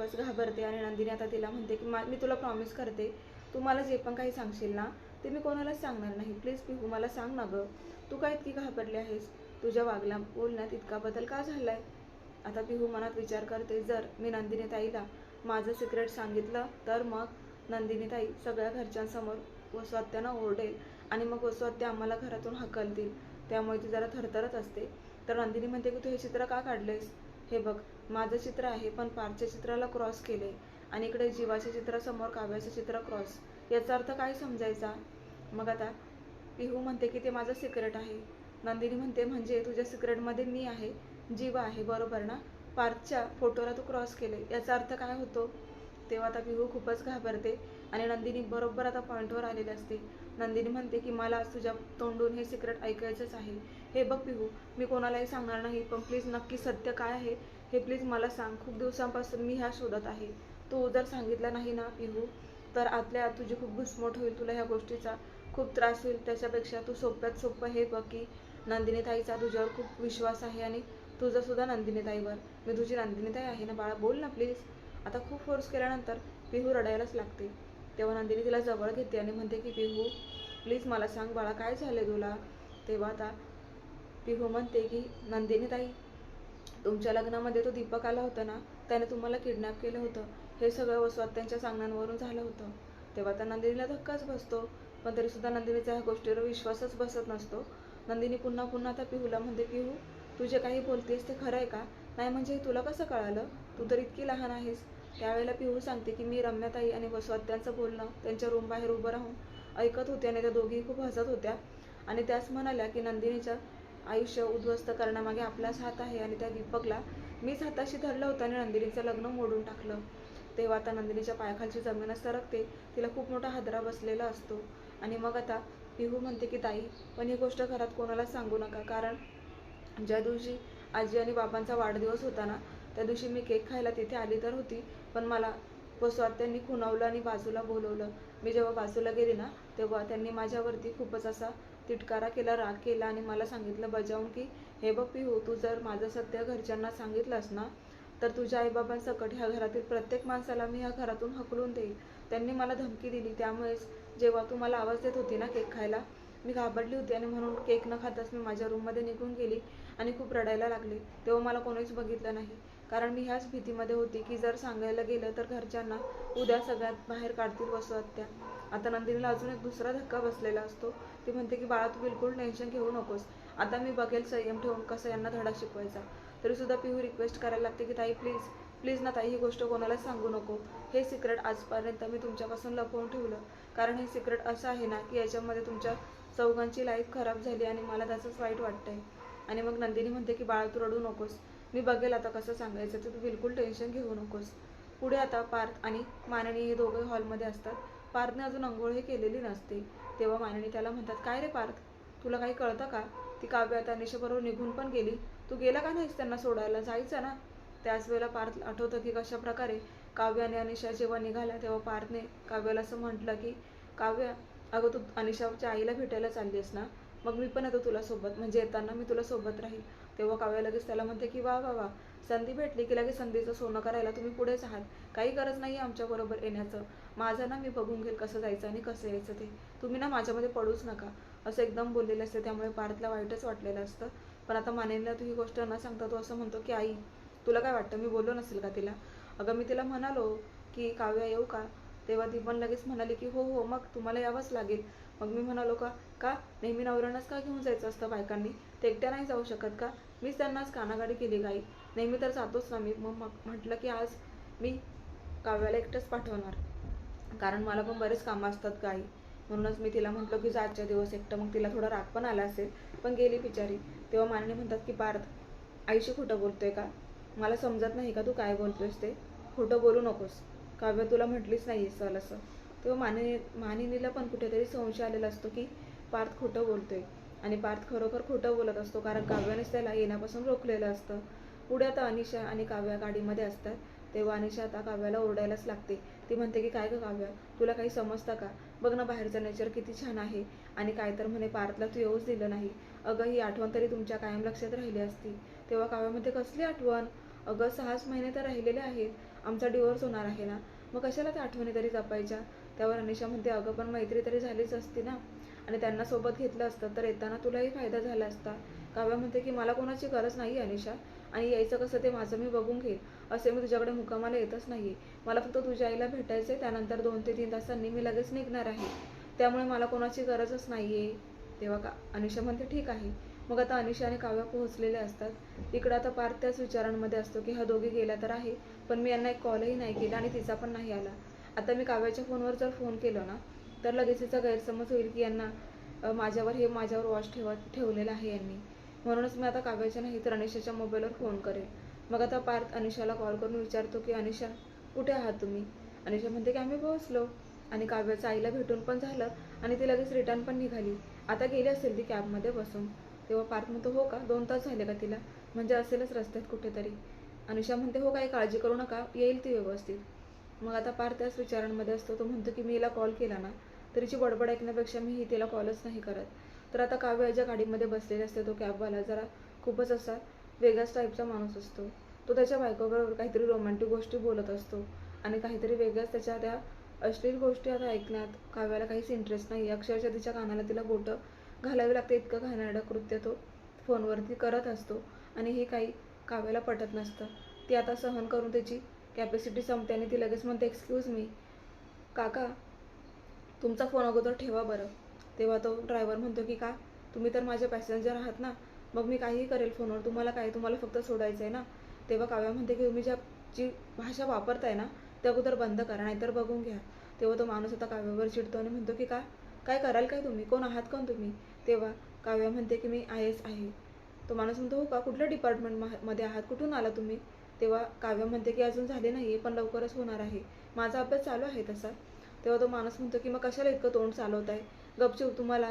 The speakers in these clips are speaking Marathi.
खूपच घाबरते आणि नंदिनी आता तिला म्हणते की मा मी तुला प्रॉमिस करते तू मला जे पण काही सांगशील ना ते मी कोणालाच सांगणार नाही. प्लीज पिहू मला सांग ना गं. तू काय इतकी घाबरली आहेस? तुझ्या वागल्या बोलण्यात इतका बदल का झाला आहे आता पिहू मनात विचार करते जर मी नंदिनी ताईला माझं सिक्रेट सांगितलं तर मग नंदिनी ताई सगळ्या घरच्यांसमोर वस्वात्यानं ओरडेल आणि मग वस्वात्या आम्हाला घरातून हकलतील. त्यामुळे ती जरा थरथरत असते. तर नंदिनी म्हणते की तू हे चित्र का काढलंयस? हे बघ माझं चित्र आहे पण पारच्या चित्राला क्रॉस केले. आणि इकडे जीवाच्या चित्रासमोर काव्याचं चित्र क्रॉस याचा अर्थ काय समजायचा? मग आता पिहू म्हणते की ते माझं सिक्रेट आहे. नंदिनी म्हणते म्हणजे तुझ्या सिक्रेटमध्ये मी आहे जीव आहे बरोबर ना? पार्थच्या फोटोला तू क्रॉस केले. याचा अर्थ काय होतो? तेव्हा आता पिहू खूपच घाबरते आणि नंदिनी बरोबर आता पॉईंटवर आलेली असते. नंदिनी म्हणते की मला तुझ्या तोंडून हे सिक्रेट ऐकायचंच आहे. हे बघ पिहू मी कोणालाही सांगणार नाही पण प्लीज नक्की सत्य काय आहे हे प्लीज मला सांग. खूप दिवसांपासून मी ह्या शोधत आहे. तू जर सांगितलं नाही ना पिहू तर आतल्या आत तुझी खूप घुसमट होईल तुला ह्या गोष्टीचा. खूप त्रास होईल त्याच्यापेक्षा तू सोप्यात सोपं हे बघ की नंदिनीताईचा तुझ्यावर खूप विश्वास आहे आणि तुझंसुद्धा नंदिनीताईवर. मी तुझी नंदिनीताई आहे ना बाळा बोल ना प्लीज आता खूप फोर्स केल्यानंतर पिहू रडायलाच लागते. तेव्हा नंदिनी तिला जवळ घेते आणि म्हणते की पिहू प्लीज मला सांग बाळा काय झालं तुला? तेव्हा आता पिहू म्हणते की नंदिनी ताई तुमच्या लग्नामध्ये तो दीपक आला होता ना त्याने तुम्हाला किडनॅप केलं होतं. हे सगळं वसवात्यांच्या सांगण्यांवरून झालं होतं. तेव्हा त्या नंदिनीला धक्काच बसतो पण तरी सुद्धा नंदिनीचा ह्या गोष्टीवर विश्वासच बसत नसतो. नंदिनी पुन्हा पुन्हा त्या पिहूला म्हणते पिहू तू जे काही बोलतेस ते खरं आहे का? नाही म्हणजे तुला कसं कळालं? तू तर इतकी लहान आहेस. त्यावेळेला पिहू सांगते की मी रम्याताई आणि वसवात्यांचं बोलणं त्यांच्या रूम बाहेर उभं राहून ऐकत होते आणि त्या दोघी खूप हसत होत्या. आणि त्याच म्हणाल्या की नंदिनीचं आयुष्य उद्ध्वस्त करण्यामागे आपलाच हात आहे आणि त्या दीपकला मीच हाताशी धरलं होतं आणि नंदिनीचं लग्न मोडून टाकलं. तेव्हा आता नंदिनीच्या पायाखालची जमीन सरकते. तिला खूप मोठा हादरा बसलेला असतो. आणि मग आता पिहू म्हणते की ताई पण ही गोष्ट घरात कोणाला सांगू नका. कारण ज्या दिवशी आजी आणि बाबांचा वाढदिवस होता ना त्या दिवशी मी केक खायला तिथे आली तर होती. पण मला वसवात त्यांनी खुणावलं आणि बाजूला बोलवलं. मी जेव्हा बाजूला गेली ना तेव्हा त्यांनी माझ्यावरती खूपच असा तिटकारा केला राग केला आणि मला सांगितलं बजावून की हे बघ पिहू तू जर माझं सत्य घरच्यांना सांगितलंस ना तर तुझ्या आईबाबांसकट ह्या घरातील प्रत्येक माणसाला मी ह्या घरातून हकलून देईल. त्यांनी मला धमकी दिली. त्यामुळेच जेव्हा तू मला आवाज देत होती ना केक खायला मी घाबरली होती आणि म्हणून केक न खाताच मी माझ्या रूममध्ये निघून गेली आणि खूप रडायला लागले. तेव्हा मला कोणीच बघितलं नाही. कारण मी ह्याच भीतीमध्ये होती की जर सांगायला गेलं तर घरच्यांना उद्या सगळ्यात बाहेर काढतील वसवात्या आता नंदिनीला अजून एक दुसरा धक्का बसलेला असतो. ती म्हणते की बाळा तू बिलकुल टेन्शन घेऊ नकोस. आता मी बघेल संयम ठेवून कसं यांना धडा शिकवायचा. तरी सुद्धा पिहू रिक्वेस्ट करायला लागते की ताई प्लीज प्लीज ना ताई ही गोष्ट कोणालाच सांगू नको. हे सिक्रेट आजपर्यंत मी तुमच्यापासून लपवून ठेवलं. कारण हे सिक्रेट असं आहे ना की याच्यामध्ये तुमच्या चौघांची लाईफ खराब झाली आणि मला त्याचंच वाईट वाटतंय. आणि मग नंदिनी म्हणते की बाळा तू रडू नकोस. मी बघेल आता कसं सांगायचं. तर तू बिलकुल टेन्शन घेऊ नकोस. पुढे आता पार्थ आणि माननी हे दोघे हॉलमध्ये असतात. पार्थने अजून आंघोळ हे केलेली नसते. तेव्हा माननी त्याला म्हणतात काय रे पार्थ? तुला काही कळतं का? ती काव्य आता निशाबरोबर निघून पण गेली. तू गेला का नाहीस त्यांना सोडायला? जायचं ना? त्याच वेळेला पार्थ आठवतं की कशा प्रकारे काव्याने अनिशा जेव्हा निघाल्या तेव्हा पार्थने काव्याला असं म्हटलं की काव्य अगं तू अनिशाच्या आईला भेटायला चाललीस ना मग मी पण येतो तुला सोबत म्हणजे येताना मी तुला सोबत राहील. तेव्हा काव्या लगेच त्याला म्हणते की वा वा वा संधी भेटली की लगेच संधीचं सोनं करायला तुम्ही पुढेच आहात. काही गरज नाही आमच्याबरोबर येण्याचं. माझं ना मी बघून घेईल कसं जायचं आणि कसं यायचं ते. तुम्ही ना माझ्यामध्ये पडूच नका. असं एकदम बोललेलं असतं. त्यामुळे पार्थला वाईटच वाटलेलं असतं. पण आता मानेला तू ही गोष्ट न सांगता तू असं म्हणतो की आई तुला काय वाटतं? मी बोललो नसेल का तिला? अगं मी तिला म्हणालो की काव्या येऊ का? तेव्हा ती पण लगेच म्हणाली की हो हो मग तुम्हाला यावंच लागेल. मग मी म्हणालो का? का? नेहमी नवऱ्यानंच का घेऊन जायचं असतं बायकांनी? ते एकट्या नाही जाऊ शकत का? मीच त्यांनाच कानागाडी केली गाई. नेहमी तर जातोच ना मी. मग मग म्हटलं की आज मी काव्याला एकटंच पाठवणार. कारण मला पण बरेच कामं असतात गाई. म्हणूनच मी तिला म्हटलं की जा आजच्या दिवस एकटं. मग तिला थोडा राग पण आला असेल पण गेली बिचारी. तेव्हा मानने म्हणतात की पार्थ आईशी खोटं बोलतोय का? मला समजत नाही का तू काय बोलतोयस ते? खोटं बोलू नकोस. काव्य तुला म्हटलीच नाही चल असं. तेव्हा मानिनी मानिनीला पण कुठेतरी संशय आलेला असतो की पार्थ खोटं बोलतोय. आणि पार्थ खरोखर खोटं बोलत असतो कारण काव्यानेच त्याला येण्यापासून रोखलेलं असतं. पुढे आता अनिशा आणि काव्या गाडीमध्ये असतात. तेव्हा अनिशा आता काव्याला ओरडायलाच लागते. ती म्हणते की काय गं काव्या? तुला काही समजतं का? बघ ना बाहेरचं नेचर किती छान आहे. आणि काय तर म्हणे पार्थला तू येऊच दिलं नाही. अगं ही आठवण तरी तुमच्या कायम लक्षात राहिली असती. तेव्हा काव्यामध्ये कसली आठवण? अगं सहाच महिने तर राहिलेले आहेत. आमचा डिवोर्स होणार आहे ना. मग कशाला त्या आठवणी तरी जपायच्या? त्यावर अनिशा म्हणते अगं पण मैत्री तरी झालीच असती ना. आणि त्यांना सोबत घेतलं असतं तर येताना तुलाही फायदा झाला असता. काव्या म्हणते की मला कोणाची गरज नाही अनिशा. आणि यायचं कसं ते माझं मी बघून घेईन. असे मी तुझ्याकडे मुकामाला येतच नाही. मला फक्त तुझ्या आईला भेटायचं आहे त्यानंतर दोन ते तीन तासांनी मी लगेच निघणार आहे. त्यामुळे मला कोणाची गरजच नाही आहे तेव्हा का अनिशा म्हणते ठीक आहे. मग आता अनिशा आणि काव्या पोहोचलेले असतात. इकडं आता पार्थ त्याच विचारांमध्ये असतो की हा दोघी गेला तर आहे पण मी यांना एक कॉलही नाही केला आणि तिचा पण नाही आला. आता मी काव्याच्या फोनवर जर फोन केला ना तर लगेच तिचा गैरसमज होईल की यांना माझ्यावर हे माझ्यावर वॉच ठेवा ठेवलेलं आहे यांनी. म्हणूनच मी आता काव्याच्या नाही तर अनिशाच्या मोबाईलवर फोन करेल. मग आता पार्थ अनिशाला कॉल करून विचारतो की अनिशा कुठे आहात तुम्ही? अनिशा म्हणते की आम्ही पोहोचलो आणि काव्याचं आईला भेटून पण झालं आणि ती लगेच रिटर्न पण निघाली. आता गेली असेल ती कॅबमध्ये बसून. तेव्हा पार्थ म्हणतो हो का? दोन तास झाले का तिला? म्हणजे असेलच रस्त्यात कुठेतरी. अनिशा म्हणते हो काही काळजी करू नका. येईल ती व्यवस्थित. मग आता पार्थ त्याच विचारांमध्ये असतो. तो म्हणतो की मी हिला कॉल केला ना तरीची बडबड ऐकण्यापेक्षा मी ही तिला कॉलच नाही करत. तर आता काव्य ज्या गाडीमध्ये बसलेले असते तो कॅबवाला जरा खूपच असा वेगळ्याच टाईपचा माणूस असतो. तो त्याच्या बायकोबरोबर काहीतरी रोमॅन्टिक गोष्टी बोलत असतो आणि काहीतरी वेगळ्याच त्याच्या त्या अश्लील गोष्टी आता ऐकण्यात काव्याला काहीच इंटरेस्ट नाही. अक्षरशः तिच्या कानाला तिला बोटं घालावी लागते इतकं घाणेरडं कृत्य तो फोनवरती करत असतो. आणि हे काही काव्याला पटत नसतं. ती आता सहन करून त्याची कॅपॅसिटी संपते आणि ती लगेच म्हणते एक्सक्यूज मी काका तुमचा फोन अगोदर ठेवा बरं. तेव्हा तो ड्रायव्हर म्हणतो की का? तुम्ही तर माझे पॅसेंजर आहात ना. मग मी काहीही करेल फोनवर तुम्हाला काय? तुम्हाला फक्त सोडायचं आहे ना. तेव्हा काव्या म्हणते की तुम्ही ज्या जी भाषा वापरताय ना ते अगोदर बंद करा नाहीतर बघून घ्या. तेव्हा तो माणूस आता काव्यावर चिडतो आणि म्हणतो की का? काय कराल काय तुम्ही? कोण आहात? कोण तुम्ही? तेव्हा काव्या म्हणते की मी आय एस आहे. तो माणूस म्हणतो हो का? कुठल्या डिपार्टमेंटमध्ये आहात? कुठून आला तुम्ही? तेव्हा काव्य म्हणते की अजून झाले नाही पण लवकरच होणार आहे. माझा अभ्यास चालू आहे तसा. तेव्हा तो माणूस म्हणतो की मग कशाला इतकं तोंड चालवत आहे? गपचूप तुम्हाला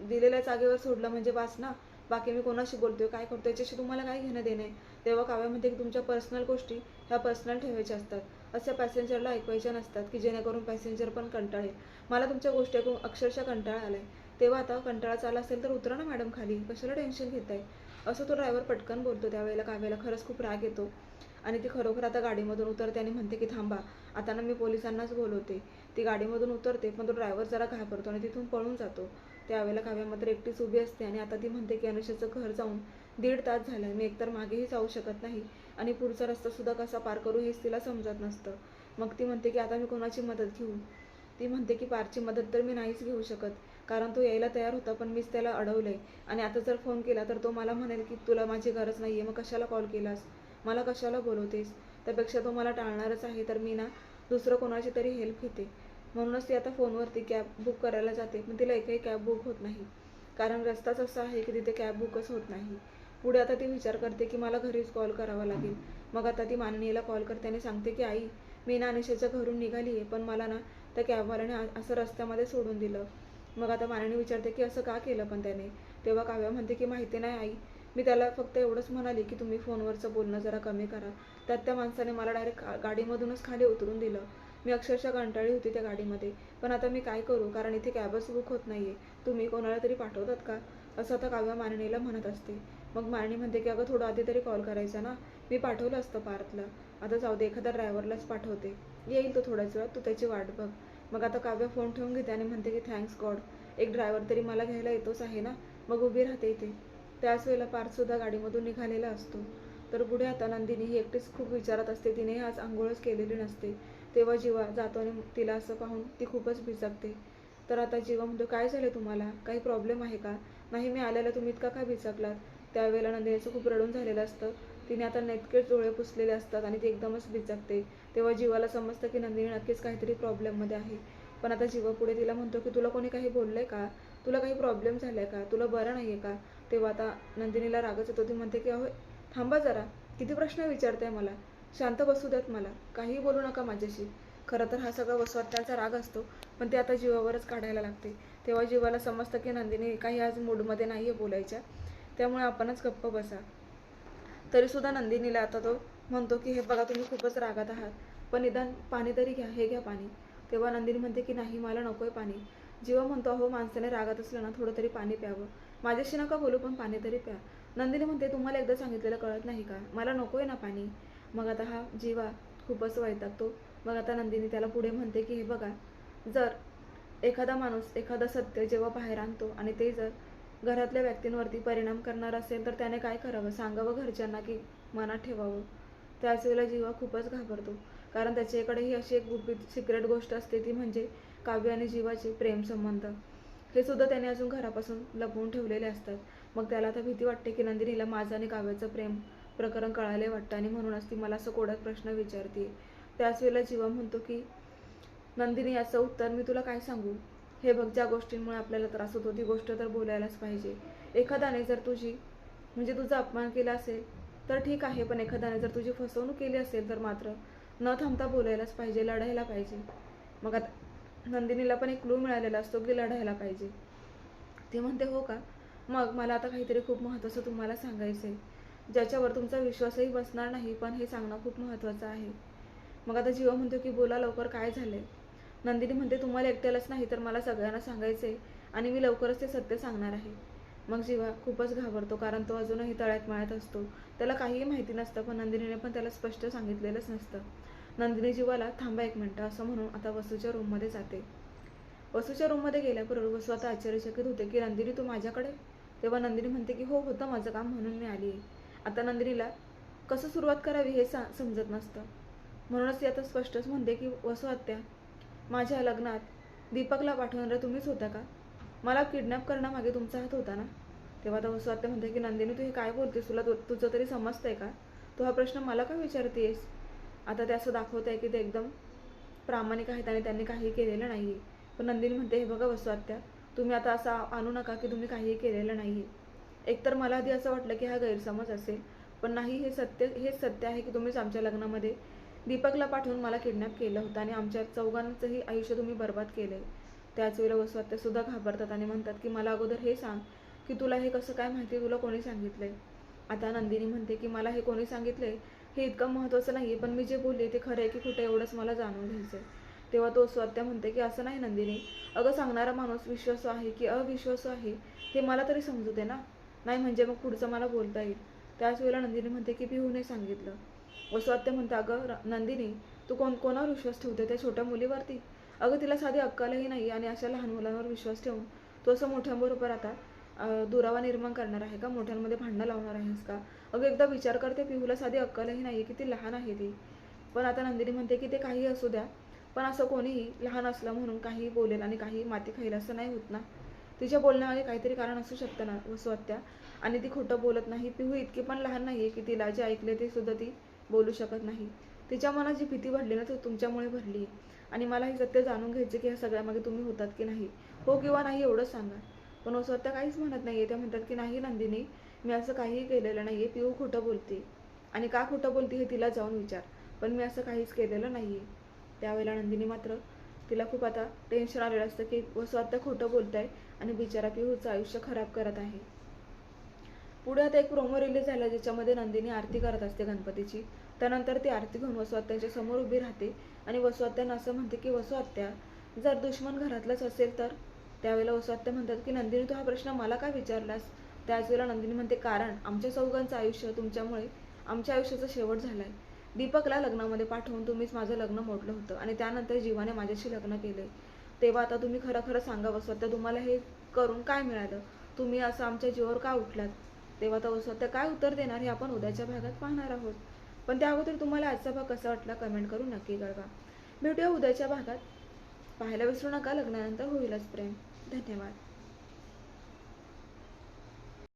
दिलेल्या जागेवर सोडलं म्हणजे वाच ना. बाकी मी कोणाशी बोलतोय? काय करतोय? याच्याशी तुम्हाला काय घेणं देणं आहे? तेव्हा काव्य म्हणते की तुमच्या पर्सनल गोष्टी ह्या पर्सनल ठेवायच्या असतात. अशा पॅसेंजरला ऐकवायच्या नसतात की जेणेकरून पॅसेंजर पण कंटाळेल. मला तुमच्या गोष्टी ऐकून अक्षरशः कंटाळा आलाय. तेव्हा आता कंटाळा आला असेल तर उतरा ना मॅडम खाली. कशाला टेन्शन घेताय? असं तो ड्रायव्हर पटकन बोलतो त्यावेळेला काव्याला. खरंच खूप राग येतो. आणि ती खरोखर आता गाडीमधून उतरते आणि म्हणते की थांबा आता ना मी पोलिसांनाच बोलवते. ती गाडीमधून उतरते पण तो ड्रायव्हर जरा घाबरतो आणि तिथून पळून जातो. त्यावेळेला काव्या मात्र एकटीच उभी असते आणि आता ती म्हणते की अनुषाचं घर जाऊन दीड तास झालं. मी एकतर मागेही जाऊ शकत नाही आणि पुढचा रस्ता सुद्धा कसा पार करू हेच तिला समजत नसतं. मग ती म्हणते की आता मी कोणाची मदत घेऊ? ती म्हणते की पारची मदत तर मी नाहीच घेऊ शकत. कारण तो यायला तयार होता पण मीच त्याला अडवले आणि आता जर फोन केला तर तो मला म्हणेल की तुला माझी गरज नाही आहे मग कशाला कॉल केलास? मला कशाला बोलवतेस? त्यापेक्षा तो मला टाळणारच आहे तर मी ना दुसरं कोणाची तरी हेल्प घेते. म्हणूनच ती आता फोनवरती कॅब बुक करायला जाते पण तिला एकही कॅब बुक होत नाही. कारण रस्ताच असा आहे की तिथे कॅब बुकच होत नाही. पुढे आता ती विचार करते की मला घरीच कॉल करावा लागेल. मग आता ती माननीयला कॉल करते आणि सांगते की आई मी ना अनिशेच्या घरून निघाली आहे पण मला ना त्या कॅबवाल्याने असं रस्त्यामध्ये सोडून दिलं. मग आता माननी विचारते की असं का केलं पण त्याने? तेव्हा काव्या म्हणते की माहिती नाही आई. मी त्याला फक्त एवढंच म्हणाली की तुम्ही फोनवरचं बोलणं जरा कमी करा. त्यात त्या माणसाने मला डायरेक्ट गाडीमधूनच खाली उतरून दिलं. मी अक्षरशः कंटाळी होती त्या गाडीमध्ये. पण आता मी काय करू? कारण इथे कॅबच बुक होत नाहीये. तुम्ही कोणाला तरी पाठवतात का? असं आता काव्या मारणीला म्हणत असते. मग मारणी म्हणते की अगं थोडं आधी तरी कॉल करायचा ना? मी पाठवलं असतं पार्थला आता जाऊ दे एखाद्या ड्रायव्हरलाच पाठवते. येईल तो थोड्याच वेळात. तू त्याची वाट बघ. मग आता काव्य फोन ठेवून घेते आणि म्हणते की थँक्स गॉड एक ड्रायव्हर तरी मला घ्यायला येतोच आहे ना? मग उभी राहते इथे. त्याच वेळेला पार्थसुद्धा गाडीमधून निघालेला असतो. तर पुढे आता नंदिनी ही एकटीच खूप विचारत असते. तिने आज आंघोळच केलेली नसते. तेव्हा जीवा जातो आणि तिला असं पाहून ती खूपच बिचकते. तर आता जीवा म्हणतो काय झालं तुम्हाला? काही प्रॉब्लेम आहे का? नाही मी आल्याला तुम्ही इतका का बिचकलात? त्यावेळेला नंदिनीचं खूप रडून झालेलं असतं. तिने आता नेटकेच डोळे पुसलेले असतात आणि ती एकदमच बिचकते. तेव्हा जीवाला समजतं की नंदिनी नक्कीच काहीतरी प्रॉब्लेममध्ये आहे. पण आता जीवा पुढे तिला म्हणतो की तुला कोणी काही बोललंय का? तुला काही प्रॉब्लेम झालाय का? तुला बरं नाही आहे का? तेव्हा आता नंदिनीला रागच येतो. ती म्हणते की अहो थांबा जरा. किती प्रश्न विचारताय मला. शांत बसू द्यात मला. काहीही बोलू नका माझ्याशी. खरं तर हा सगळा वसवात्यांचा राग असतो पण ते आता जीवावरच काढायला लागते. तेव्हा जीवाला समजतं की नंदिनी काही आज मूडमध्ये नाही आहे बोलायच्या. त्यामुळे आपणच गप्प बसा. तरीसुद्धा नंदिनीला आता तो म्हणतो की हे बघा तुम्ही खूपच रागात आहात. पण निदान पाणी तरी घ्या हे घ्या पाणी. तेव्हा नंदिनी म्हणते की नाही मला नको आहे पाणी. जीवा म्हणतो अहो माणसाने रागात असलं ना थोडं तरी पाणी प्यावं. माझ्याशी नका बोलू पण पाणी तरी प्या. नंदिनी म्हणते तुम्हाला एकदा सांगितलेलं कळत नाही का? मला नको आहे ना पाणी. मग आता हा जीवा खूपच वैतागतो. मग आता नंदिनी त्याला पुढे म्हणते की हे बघा जर एखादा माणूस एखादं सत्य जेव्हा बाहेर आणतो आणि ते जर घरातल्या व्यक्तींवरती परिणाम करणार असेल तर त्याने काय करावं? सांगावं घरच्यांना की मनात ठेवावं? त्याच वेळेला जीवा खूपच घाबरतो. कारण त्याच्याकडे ही अशी एक गुपित सिक्रेट गोष्ट असते ती म्हणजे काव्य आणि जीवाचे प्रेम संबंध. हे सुद्धा त्याने अजून घरापासून लपवून ठेवलेले असतात. मग त्याला आता भीती वाटते की नंदिनीला माझं आणि काव्याचं प्रेम प्रकरण कळाले वाटतं आणि म्हणूनच ती मला असं कोड्यात प्रश्न विचारते त्याच वेळेला जीवा म्हणतो की नंदिनी याचं उत्तर मी तुला काय सांगू? हे बघ ज्या गोष्टींमुळे आपल्याला त्रास होतो ती गोष्ट तर बोलायलाच पाहिजे. एखाद्याने जर तुझी म्हणजे तुझा अपमान केला असेल तर ठीक आहे पण एखाद्याने जर तुझी फसवणूक केली असेल तर मात्र न थांबता बोलायलाच पाहिजे लढायला पाहिजे. मग आता नंदिनीला पण एक क्लू मिळालेला असतो की लढायला पाहिजे. ते म्हणते हो का? मग मला आता काहीतरी खूप महत्त्वाचं तुम्हाला सांगायचं आहे. ज्याच्यावर तुमचा विश्वासही बसणार नाही पण हे सांगणं खूप महत्त्वाचं आहे. मग आता जीवा म्हणतो की बोला लवकर काय झालं आहे नंदिनी म्हणते तुम्हाला एकट्यालाच नाही तर मला सगळ्यांना सांगायचं आहे आणि मी लवकरच ते सत्य सांगणार आहे. मग जीवा खूपच घाबरतो कारण तो अजूनही तळ्यात मळ्यात असतो. त्याला काहीही माहिती नसतं पण नंदिनीने पण त्याला स्पष्ट सांगितलेलंच नसतं. नंदिनी जीवाला थांबा एक मिनटं असं म्हणून आता वसूच्या रूममध्ये जाते. वसूच्या रूममध्ये गेल्याबरोबर वसू आता आश्चर्यचकित होते की नंदिनी तू माझ्याकडे? तेव्हा नंदिनी म्हणते की हो होतं माझं काम म्हणून मी आली आहे आता नंदिनीला कसं सुरुवात करावी हे सा समजत नसतं. म्हणूनच ती आता स्पष्टच म्हणते की वसू आत्या माझ्या लग्नात दीपकला पाठवणारा तुम्हीच होता का? मला किडनॅप करण्यामागे तुमचा हात होता ना? तेव्हा आता वसू आत्या म्हणते की नंदिनी तू हे काय बोलतेस? तुला तुझं तरी समजतंय का? तू हा प्रश्न मला का विचारतेस आता ते असं दाखवत आहे की ते एकदम प्रामाणिक आहेत आणि त्यांनी काही केलेलं नाही पण नंदिनी म्हणते हे बघा वसू आत्या तुम्ही आता असं आणू नका की तुम्ही काहीही केलेलं नाही एकतर मला आधी असं वाटलं की हा गैरसमज असेल पण नाही हे सत्य हेच सत्य आहे की तुम्हीच आमच्या लग्नामध्ये दीपकला पाठवून मला किडनॅप केलं होतं आणि आमच्या चौघांचंही आयुष्य तुम्ही बर्बाद केलं आहे त्याच वेळेला वसू सुद्धा घाबरतात आणि म्हणतात की मला अगोदर हे सांग की तुला हे कसं काय माहिती? तुला कोणी सांगितलंय? आता नंदिनी म्हणते की मला हे कोणी सांगितलंय? हे इतकं महत्त्वाचं नाही आहे पण मी जे बोलले ते खरं आहे की कुठे एवढंच मला जाणून घ्यायचं आहे तेव्हा तो स्वात्या म्हणते की असं नाही नंदिनी. अगं सांगणारा माणूस विश्वासू आहे की अविश्वासू आहे हे मला तरी समजू दे ना. नाही म्हणजे मग पुढचं मला बोलता येईल. त्याच वेळेला नंदिनी म्हणते की पिहूने सांगितलं. वसवात्य म्हणते अगं नंदिनी तू कोण कोणावर विश्वास ठेवते? त्या छोट्या मुलीवरती. अगं तिला साधी अक्कलही नाही आणि अशा लहान मुलांवर विश्वास ठेवून तू असं मोठ्यांबरोबर आता दुरावा निर्माण करणार आहे का? मोठ्यांमध्ये भांडणं लावणार आहेस का? अगं एकदा विचार करते पिहूला साधी अक्कलही नाही की ती लहान आहे ती. पण आता नंदिनी म्हणते की ते काही असू द्या पण असं कोणीही लहान असलं म्हणून काही बोलेल आणि काही माती खाईल असं नाही होत ना? तिच्या बोलण्यामागे काहीतरी कारण असू शकतं ना वसुहत्या आणि ती खोटं बोलत नाही. पिहू इतकी पण लहान नाही आहे की तिला जे ऐकले ते सुद्धा ती बोलू शकत नाही. तिच्या मनात जी भीती भरली ना ती तुमच्यामुळे भरली आहे आणि मला हे सत्य जाणून घ्यायचे की ह्या सगळ्यामागे तुम्ही होतात की नाही. हो किंवा नाही एवढंच सांगा. पण स्वतः काहीच म्हणत नाही आहे त्या म्हणतात की नाही नंदिनी मी असं काहीही केलेलं नाही आहे पिहू खोटं बोलते. आणि का खोटं बोलते हे तिला जाऊन विचार. पण मी असं काहीच केलेलं नाही आहे त्यावेळेला नंदिनी मात्र तिला खूप आता टेन्शन आलेलं असतं की वसू आता खोटं बोलत आहे आणि बिचारा पिहूचं आयुष्य खराब करत आहे. पुढे आता एक प्रोमो रिलीज झाला ज्याच्यामध्ये नंदिनी आरती करत असते गणपतीची. त्यानंतर ती आरती घेऊन वसुआत्यांच्या समोर उभी राहते आणि वसुआत्यांना असं म्हणते की वसुआत्या जर दुश्मन घरातलंच असेल तर? त्यावेळेला वसुआत्या म्हणतात की नंदिनी तू हा प्रश्न मला का विचारलास? त्याच वेळेला नंदिनी म्हणते कारण आमच्या चौघांचं आयुष्य तुमच्यामुळे आमच्या आयुष्याचा शेवट झालाय. दीपकला लग्नामध्ये पाठवून तुम्हीच माझं लग्न मोडलं होतं आणि त्यानंतर जीवाने माझ्याशी लग्न केले तेव्हा आता तुम्ही खरं खरं सांगा वसुआत्या तुम्हाला हे करून काय मिळालं? तुम्ही असं आमच्या जीवावर का उठलात? तेव्हा आता स्वतः काय उत्तर देणार हे आपण उद्याच्या भागात पाहणार आहोत. पण त्या अगोदर तुम्हाला आजचा भाग कसा वाटला कमेंट करून नक्की कळवा. भेटूया उद्याच्या भागात. पाहायला विसरू नका लग्नानंतर होईलच प्रेम. धन्यवाद.